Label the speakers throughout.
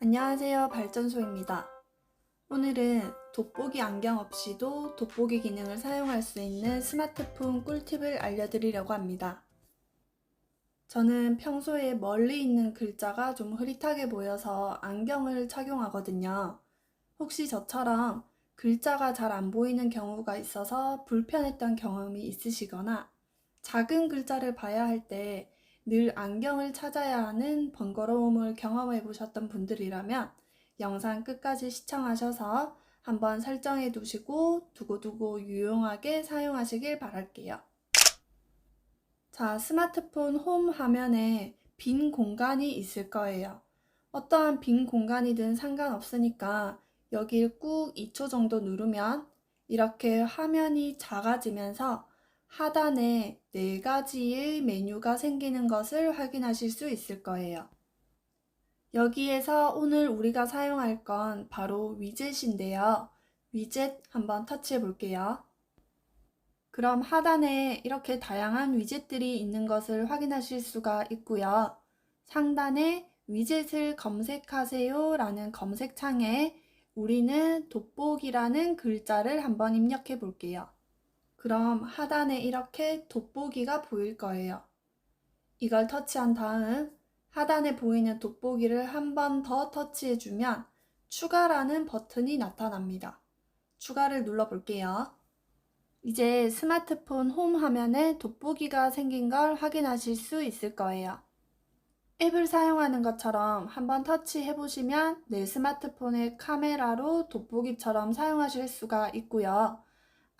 Speaker 1: 안녕하세요. 발전소입니다. 오늘은 돋보기 안경 없이도 돋보기 기능을 사용할 수 있는 스마트폰 꿀팁을 알려드리려고 합니다. 저는 평소에 멀리 있는 글자가 좀 흐릿하게 보여서 안경을 착용하거든요. 혹시 저처럼 글자가 잘 안 보이는 경우가 있어서 불편했던 경험이 있으시거나 작은 글자를 봐야 할 때 늘 안경을 찾아야 하는 번거로움을 경험해 보셨던 분들이라면 영상 끝까지 시청하셔서 한번 설정해 두시고 두고두고 유용하게 사용하시길 바랄게요. 자, 스마트폰 홈 화면에 빈 공간이 있을 거예요. 어떠한 빈 공간이든 상관없으니까 여길 꾹 2초 정도 누르면 이렇게 화면이 작아지면서 하단에 네 가지의 메뉴가 생기는 것을 확인하실 수 있을 거예요. 여기에서 오늘 우리가 사용할 건 바로 위젯인데요. 위젯 한번 터치해 볼게요. 그럼 하단에 이렇게 다양한 위젯들이 있는 것을 확인하실 수가 있고요. 상단에 위젯을 검색하세요 라는 검색창에 우리는 돋보기라는 글자를 한번 입력해 볼게요. 그럼 하단에 이렇게 돋보기가 보일 거예요. 이걸 터치한 다음 하단에 보이는 돋보기를 한 번 더 터치해 주면 추가라는 버튼이 나타납니다. 추가를 눌러 볼게요. 이제 스마트폰 홈 화면에 돋보기가 생긴 걸 확인하실 수 있을 거예요. 앱을 사용하는 것처럼 한번 터치해 보시면 내 스마트폰의 카메라로 돋보기처럼 사용하실 수가 있고요.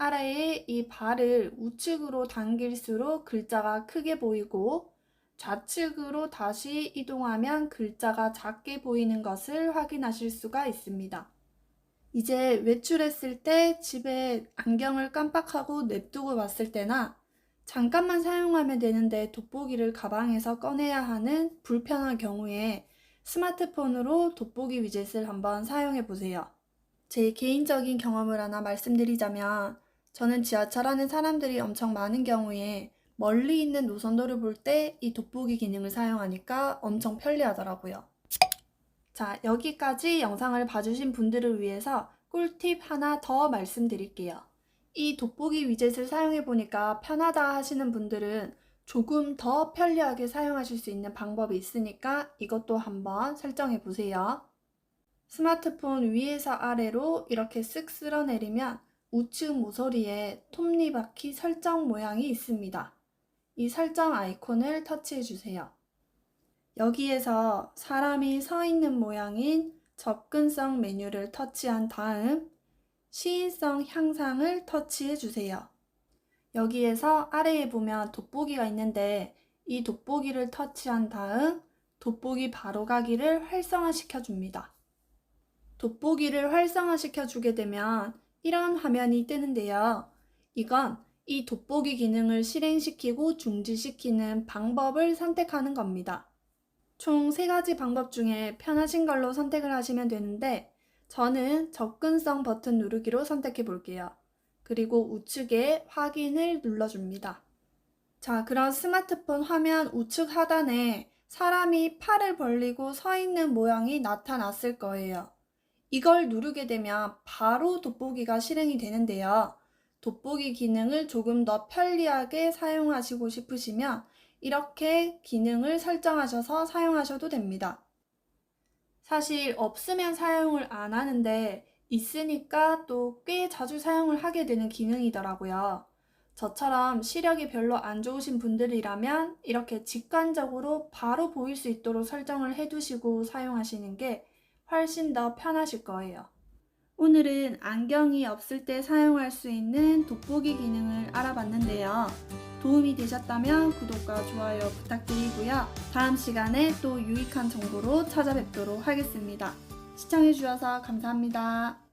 Speaker 1: 아래에 이 발을 우측으로 당길수록 글자가 크게 보이고 좌측으로 다시 이동하면 글자가 작게 보이는 것을 확인하실 수가 있습니다. 이제 외출했을 때 집에 안경을 깜빡하고 냅두고 왔을 때나 잠깐만 사용하면 되는데 돋보기를 가방에서 꺼내야 하는 불편한 경우에 스마트폰으로 돋보기 위젯을 한번 사용해 보세요. 제 개인적인 경험을 하나 말씀드리자면 저는 지하철 안에 사람들이 엄청 많은 경우에 멀리 있는 노선도를 볼 때 이 돋보기 기능을 사용하니까 엄청 편리하더라고요. 자, 여기까지 영상을 봐주신 분들을 위해서 꿀팁 하나 더 말씀드릴게요. 이 돋보기 위젯을 사용해 보니까 편하다 하시는 분들은 조금 더 편리하게 사용하실 수 있는 방법이 있으니까 이것도 한번 설정해 보세요. 스마트폰 위에서 아래로 이렇게 쓱 쓸어내리면 우측 모서리에 톱니바퀴 설정 모양이 있습니다. 이 설정 아이콘을 터치해 주세요. 여기에서 사람이 서 있는 모양인 접근성 메뉴를 터치한 다음 시인성 향상을 터치해 주세요. 여기에서 아래에 보면 돋보기가 있는데 이 돋보기를 터치한 다음 돋보기 바로가기를 활성화시켜 줍니다. 돋보기를 활성화시켜 주게 되면 이런 화면이 뜨는데요. 이건 이 돋보기 기능을 실행시키고 중지시키는 방법을 선택하는 겁니다. 총세 가지 방법 중에 편하신 걸로 선택을 하시면 되는데 저는 접근성 버튼 누르기로 선택해 볼게요. 그리고 우측에 확인을 눌러줍니다. 자, 그럼 스마트폰 화면 우측 하단에 사람이 팔을 벌리고 서 있는 모양이 나타났을 거예요. 이걸 누르게 되면 바로 돋보기가 실행이 되는데요. 돋보기 기능을 조금 더 편리하게 사용하시고 싶으시면 이렇게 기능을 설정하셔서 사용하셔도 됩니다. 사실 없으면 사용을 안 하는데 있으니까 또 꽤 자주 사용을 하게 되는 기능이더라고요. 저처럼 시력이 별로 안 좋으신 분들이라면 이렇게 직관적으로 바로 보일 수 있도록 설정을 해두시고 사용하시는 게 훨씬 더 편하실 거예요. 오늘은 안경이 없을 때 사용할 수 있는 돋보기 기능을 알아봤는데요. 도움이 되셨다면 구독과 좋아요 부탁드리고요. 다음 시간에 또 유익한 정보로 찾아뵙도록 하겠습니다. 시청해주셔서 감사합니다.